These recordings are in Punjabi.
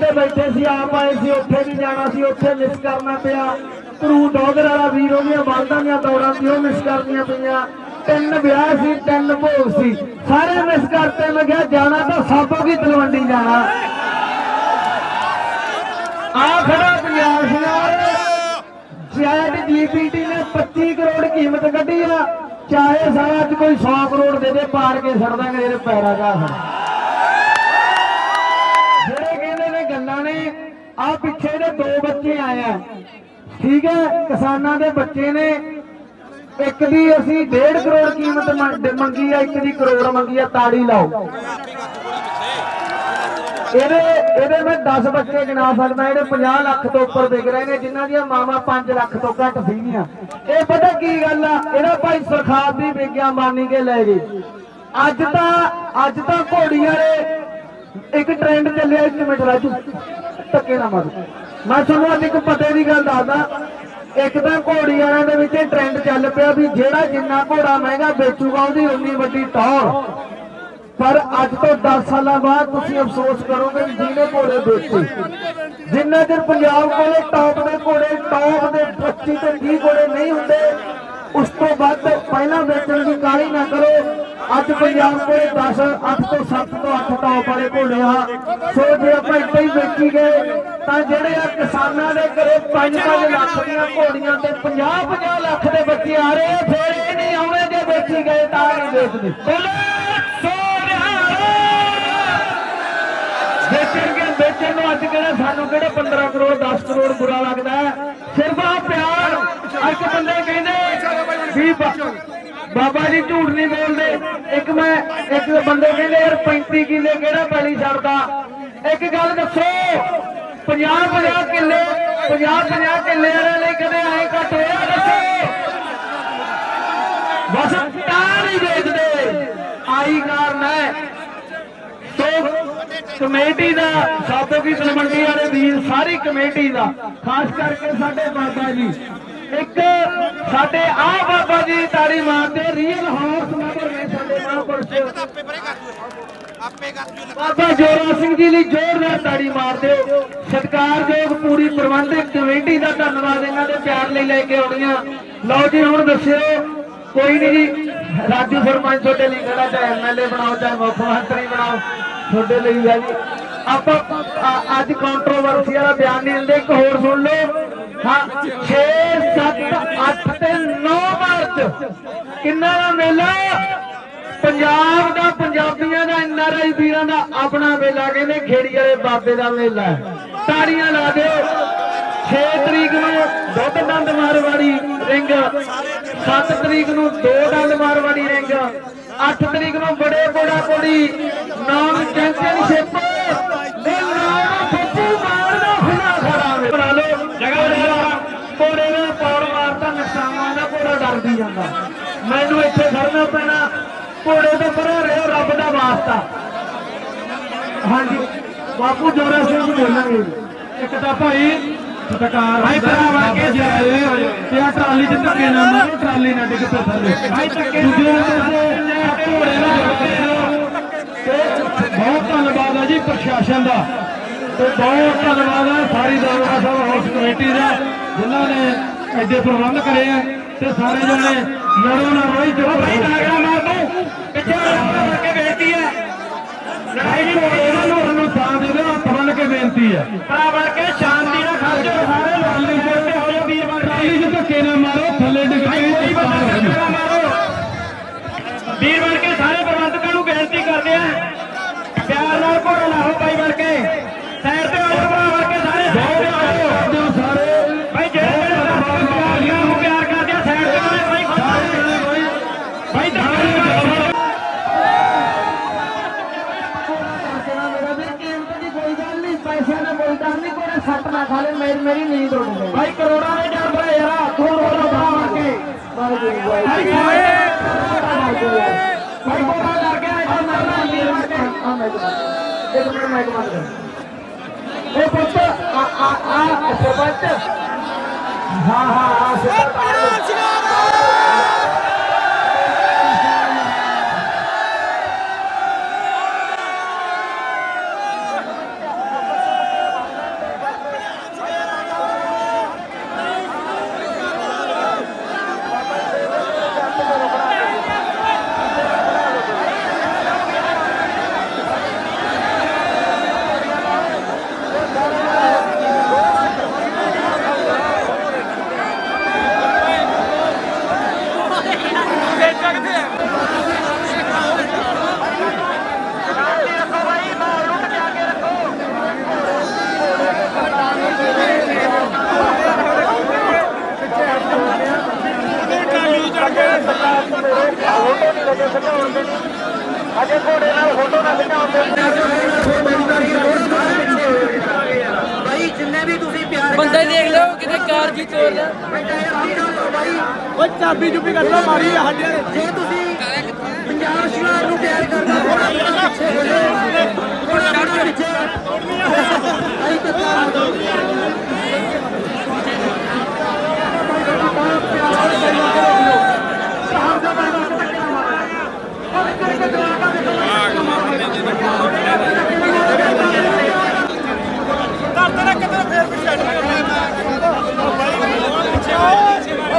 ਤੇ ਬੈਠੇ ਸੀ, ਆਪ ਆਏ ਸੀ, ਉੱਥੇ ਵੀ ਜਾਣਾ ਸੀ, ਉੱਥੇ ਮਿਸ ਕਰਨਾ ਪਿਆ। ਧਰੂ ਡੋਗਰ ਵਾਲਾ ਵੀਰ ਉਹਦੀਆਂ ਬਾਲਦਾਂ ਦੀਆਂ ਦੌੜਾਂ ਸੀ, ਉਹ ਮਿਸ ਕਰਨੀਆਂ ਪਈਆਂ। ਤਿੰਨ ਵਿਆਹ ਸੀ, ਤਿੰਨ ਭੋਗ ਸੀ। ਸਾਰੇ ਮਿਸ ਕਰਤੇ, ਮੈਂ ਕਿਹਾ ਜਾਣਾ ਤਾਂ ਸਾਬੋ ਕੀ ਤਲਵੰਡੀ ਜਾਣਾ। ਆ ਖੜਾ ਪੰਜਾਬ ਸ਼ਿੰਗਾਰ ਜੈਟ ਜੀਪੀਟੀ ਨੇ 25 ਕਰੋੜ ਕੀਮਤ ਕੱਢੀ ਆ। ਚਾਹੇ ਸਾਰਾ ਅੱਜ ਕੋਈ 100 ਕਰੋੜ ਦੇ ਦੇ, ਪਾਰ ਕੇ ਸੜਦਾ ਦਾਂਗੇ ਇਹਦੇ ਪੈਰਾਂ ਦਾ ਜਿਹੜੇ ਕਹਿੰਦੇ ਨੇ ਗੱਲਾਂ ਨੇ ਆ ਪਿੱਛੇ ਦੇ ਦੋ ਬੱਚੇ ਆਏ ਆ। ਠੀਕ ਹੈ, ਕਿਸਾਨਾਂ ਦੇ ਬੱਚੇ ਨੇ। ਇੱਕ ਦੀ ਅਸੀਂ 1.5 ਕਰੋੜ ਕੀਮਤ ਮੰਗੀ ਆ, ਇੱਕ ਦੀ ਕਰੋੜ ਮੰਗੀ ਆ, ਤਾੜੀ ਲਾਓ। ਇਹਦੇ ਇਹਦੇ ਮੈਂ 10 ਬੱਚੇ ਗਿਣਾ ਸਕਦਾ ਜਿਹੜੇ 50 ਲੱਖ ਤੋਂ ਉੱਪਰ ਵਿਕ ਰਹੇ ਨੇ, ਜਿਨ੍ਹਾਂ ਦੀਆਂ ਮਾਵਾਂ 5 ਲੱਖ ਤੋਂ ਘੱਟ ਸੀਗੀਆਂ। ਇਹ ਪਤਾ ਕੀ ਗੱਲ ਆ, ਇਹਦਾ ਭਾਈ ਸਰਖਾਬ ਦੀ ਵਿਗਿਆ ਮਾਨੀ ਕੇ ਲੈ ਗਏ। ਅੱਜ ਤਾਂ ਅੱਜ ਤਾਂ ਘੋੜੀ ਵਾਲੇ ਇੱਕ ਟ੍ਰੈਂਡ ਚੱਲਿਆ, ਇੱਕ ਮਿੰਟ ਰਾਜੂ। ਧੱਕੇ ਨਾ ਮਾਰ ਮੈਂ ਤੁਹਾਨੂੰ ਅੱਜ ਇੱਕ ਪਤੇ ਦੀ ਗੱਲ ਦੱਸਦਾ। ਇੱਕ ਤਾਂ ਘੋੜੀ ਵਾਲਿਆਂ ਦੇ ਵਿੱਚ ਟ੍ਰੈਂਡ ਚੱਲ ਪਿਆ ਵੀ ਜਿਹੜਾ ਜਿੰਨਾ ਘੋੜਾ ਮਹਿੰਗਾ ਵੇਚੂਗਾ, ਉਹਦੀ ਉਨੀ ਵੱਡੀ ਟੌਰ। ਪਰ ਅੱਜ ਤੋਂ 10 ਸਾਲਾਂ ਬਾਅਦ ਤੁਸੀਂ ਅਫਸੋਸ ਕਰੋਗੇ ਵੀ ਜਿਹਨੇ ਘੋੜੇ ਵੇਚੇ, ਜਿੰਨਾ ਚਿਰ ਪੰਜਾਬ ਕੋਲੇ ਟੌਪ ਦੇ ਘੋੜੇ ਟੌਪ ਦੇ 25 ਤੇ 30 ਘੋੜੇ ਨਹੀਂ ਹੁੰਦੇ, ਉਸ ਤੋਂ ਵੱਧ ਪਹਿਲਾਂ ਵੇਚਣ ਦੀ ਕਾਹਲੀ ਨਾ ਕਰੋ। ਅੱਜ ਪੰਜਾਬ ਕੋਲੇ 10 8 ਤੋਂ 7 ਤੋਂ 8 ਟੌਪ ਵਾਲੇ ਘੋੜੇ ਆ। ਸੋ ਜੇ ਆਪਾਂ ਇੱਥੇ ਹੀ ਵੇਚੀ ਗਏ ਤਾਂ ਜਿਹੜੇ ਆ ਕਿਸਾਨਾਂ ਦੇ ਘਰੇ 5-5 ਲੱਖ ਦੀਆਂ ਘੋੜੀਆਂ ਤੇ 50-50 ਲੱਖ ਦੇ ਬੱਚੇ ਆ ਰਹੇ ਆ ਫੇਰ ਇਹ ਨਹੀਂ ਆਉਣੇ ਜੇ ਵੇਚੀ ਗਏ ਤਾਂ ਨਹੀਂ ਵੇਚਦੇ ਬੋਲੇ ਸੋ ਵੇਚਣਗੇ ਵੇਚਣ ਨੂੰ ਅੱਜ ਕਿਹੜਾ ਸਾਨੂੰ ਕਿਹੜਾ 15 ਕਰੋੜ 10 ਕਰੋੜ ਬੁਰਾ ਲੱਗਦਾ ਸਿਰਫ ਆ ਪਿਆਰ ਅੱਜ ਬੰਦੇ ਕਹਿੰਦੇ ਵੀ ਬਾਬਾ ਜੀ ਝੂਠ ਨਹੀਂ ਇੱਕ ਬੰਦੇ ਕਹਿੰਦੇ, ਯਾਰ 35 ਕਿੱਲੇ ਕਿਹੜਾ ਪੈਲੀ ਛੱਡਦਾ? ਇੱਕ ਗੱਲ ਦੱਸੋ 50 50 ਕਿੱਲੇ 50 50 ਕਿੱਲੇ ਵਾਲੇ ਲਈ ਕਦੇ ਐ ਘੱਟ ਹੋਇਆ ਦੱਸੋ? ਬਸ ਤਾਂ ਨਹੀਂ ਵੇਚਦੇ। ਆਈ ਕਾਰਨ ਹੈ ਕਮੇਟੀ ਦਾ ਸਾਬੋ ਕੀ ਤਲਵੰਡੀ ਵਾਲੇ ਵੀਰ, ਸਾਰੀ ਕਮੇਟੀ ਦਾ, ਖਾਸ ਕਰਕੇ ਸਾਡੇ ਬਾਬਾ ਜੀ। ਇੱਕ ਸਾਡੇ ਆ ਬਾਬਾ ਜੀ ਤਾੜੀ ਮਾਰਦੇ ਰੀਅਲ ਹਾਊਸ ਮੈਂਬਰ ਨੇ ਸਾਡੇ ਮਹਾਂਪੁਰਸ਼ ਆਪੇ ਪਰੇ ਕਰ ਦੂ ਆਪੇ ਕਰ ਦੂ ਬਾਬਾ ਜੋਰਾ ਸਿੰਘ ਜੀ ਲਈ ਜ਼ੋਰਦਾਰ ਤਾੜੀ ਮਾਰ ਦਿਓ। ਸਤਿਕਾਰਯੋਗ ਪੂਰੀ ਪ੍ਰਬੰਧਕ ਕਮੇਟੀ ਦਾ ਧੰਨਵਾਦ ਇਹਨਾਂ ਦੇ ਪਿਆਰ ਲਈ ਲੈ ਕੇ ਆਉਣੀਆਂ ਲਓ ਜੀ ਹੁਣ ਦੱਸਿਓ ਕੋਈ ਨਹੀਂ ਜੀ। ਰਾਜੂ ਸਰਪੰਚ ਤੁਹਾਡੇ ਲਈ ਖੜਾ ਚਾਹੇ ਐਮਐਲਏ ਬਣਾਓ ਚਾਹੇ ਮੁੱਖ ਮੰਤਰੀ ਬਣਾਓ ਤੁਹਾਡੇ ਲਈ ਹੈ ਜੀ। ਆਪਾਂ ਅੱਜ ਕੰਟਰੋਵਰਸੀ ਵਾਲਾ ਬਿਆਨ ਨਹੀਂ ਦਿੰਦੇ ਇੱਕ ਹੋਰ ਸੁਣ ਲਓ। ਹਾਂ 6 7 8 ਤੇ 9 ਮਾਰਚ। ਕਿੰਨਾ ਦਾ ਮੇਲਾ? ਪੰਜਾਬ ਦਾ, ਪੰਜਾਬੀਆਂ ਦਾ ਐਨਆਰਆਈ ਵੀਰਾਂ ਦਾ ਆਪਣਾ ਮੇਲਾ ਕਹਿੰਦੇ ਖੇੜੀ ਵਾਲੇ ਬਾਬੇ ਦਾ ਮੇਲਾ ਤਾੜੀਆਂ ਲਾ ਦਿਓ। 6 ਤਰੀਕ ਨੂੰ ਦੁੱਧ ਦੰਦ ਮਾਰਵਾੜੀ ਰਿੰਗ। 7 ਤਰੀਕ ਨੂੰ ਦੋ ਦੰਦ ਮਾਰਵਾੜੀ ਰਿੰਗ। 8 ਤਰੀਕ ਨੂੰ ਬੜੇ ਬੜਾ ਕੋੜੀ ਵਾਸਤਾ ਹਾਂਜੀ ਬਾਪੂ ਜੋਰਾ ਸਿੰਘ ਜੀ। ਬੋਲਾਂਗੇ ਇੱਕ ਤਾਂ ਭਾਈ ਸਤਕਾਰ ਭਾਈ ਭਰਾਵਾਂ ਕੇ ਜਾਏ ਤੇ ਆ ਟਰਾਲੀ ਚ ਧੱਕੇ ਨਾ ਮਾਰੋ ਟਰਾਲੀ ਨਾ ਡਿੱਗ ਪੈ ਥੱਲੇ। ਭਾਈ ਧੱਕੇ ਦੂਜੇ ਪਾਸੇ ਘੋੜੇ ਆ ਤੇ ਬਹੁਤ ਧੰਨਵਾਦ ਹੈ ਜੀ ਪ੍ਰਸ਼ਾਸਨ ਦਾ। ਤੇ ਬਹੁਤ ਧੰਨਵਾਦ ਹੈ ਸਾਰੀ ਦਰਬਾਰ ਸਾਹਿਬ ਹਾਊਸ ਕਮੇਟੀ ਦਾ ਜਿਨ੍ਹਾਂ ਨੇ ਐਡੇ ਪ੍ਰਬੰਧ ਕਰੇ ਆ। ਤੇ ਸਾਰੇ ਜਣੇ ਲੜੋ ਨਾ ਰੋਈ ਜੋ ਭਾਈ ਤਾਗੜਾ ਮਾਰ ਦੂੰ ਪਿੱਛੇ ਮਾਰ ਕੇ ਬੇਇੱਜ਼ਤੀ ਹੈ ਲੜਾਈ ਘੋੜੇ ਨਾਲ ਲੋੜ ਨੂੰ ਸਾਹ ਦੇ ਦਿਓ ਹੱਥ ਬੰਨ ਕੇ ਬੇਨਤੀ ਹੈ ਮੇਰੀ ਮੇਰੀ ਨੀਂਦ ਉੱਡ ਗਈ। ਭਾਈ ਕਰੋੜਾਂ ਦੇ ਡਰ ਬੜਾ ਯਾਰ ਹੱਥੋਂ ਰੋੜਾ ਬਣਾ ਕੇ। ਭਾਈ ਭਾਈ ਕੋੜਾ ਡਰ ਗਿਆ ਇੱਥੇ ਮਰਨਾ ਵੀਰ ਬਣ ਕੇ। ਆ ਮੈਂ ਇੱਕ ਮਿੰਟ ਮੈਂ ਕਰ ਇਹ ਪੁੱਤ ਆ ਆ ਆ ਸਰਪੰਚ ਹਾਂ ਹਾਂ ਹਾਂ ਸਰਪੰਚ ਕੇ ਖਿਚਾਉਣ ਦੇ ਅਜੇ ਘੋੜੇ ਨਾਲ ਫੋਟੋ ਨਾ ਖਿਚਾਉਣ ਬਾਈ ਜਿੰਨੇ ਵੀ ਤੁਸੀਂ ਪਿਆਰ ਬੰਦਾ ਦੇਖ ਲਓ ਕਿਤੇ ਕਾਰ ਜੀ ਤੋੜ ਲਿਆ ਓਏ ਚਾਬੀ ਚੁੱਪੀ ਕੱਢ ਲਓ ਮਾਰੀ ਸਾਡੇ ਜੇ ਤੁਸੀਂ ਪੰਜਾਬ ਸ਼ਿਵਾਰ ਨੂੰ ਪਿਆਰ ਕਰਨਾ ਥੋੜਾ ਥੋੜਾ ਪਿੱਛੇ ਹੋ ਜਾਓ ਥੋੜਾ ਥੋੜਾ ਪਿੱਛੇ। ਆਈ ਤਾਂ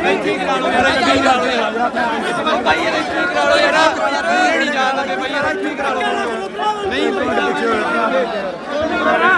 ਇੱਥੇ ਹੀ ਕਰਾ ਲਓ ਯਾਰ ਇੱਥੇ ਹੀ ਕਰਾ ਲਓ ਯਾਰ ਭਾਈ ਯਾਰ ਇੱਥੇ ਹੀ ਕਰਾ ਲਓ ਯਾਰ? ਨਹੀਂ ਜਾਣ ਲੱਗੇ ਭਾਈ ਯਾਰ ਇੱਥੇ ਹੀ ਕਰਾ ਲਓ ਨਹੀਂ ਭਾਈ ਗੱਲ ਛੇੜ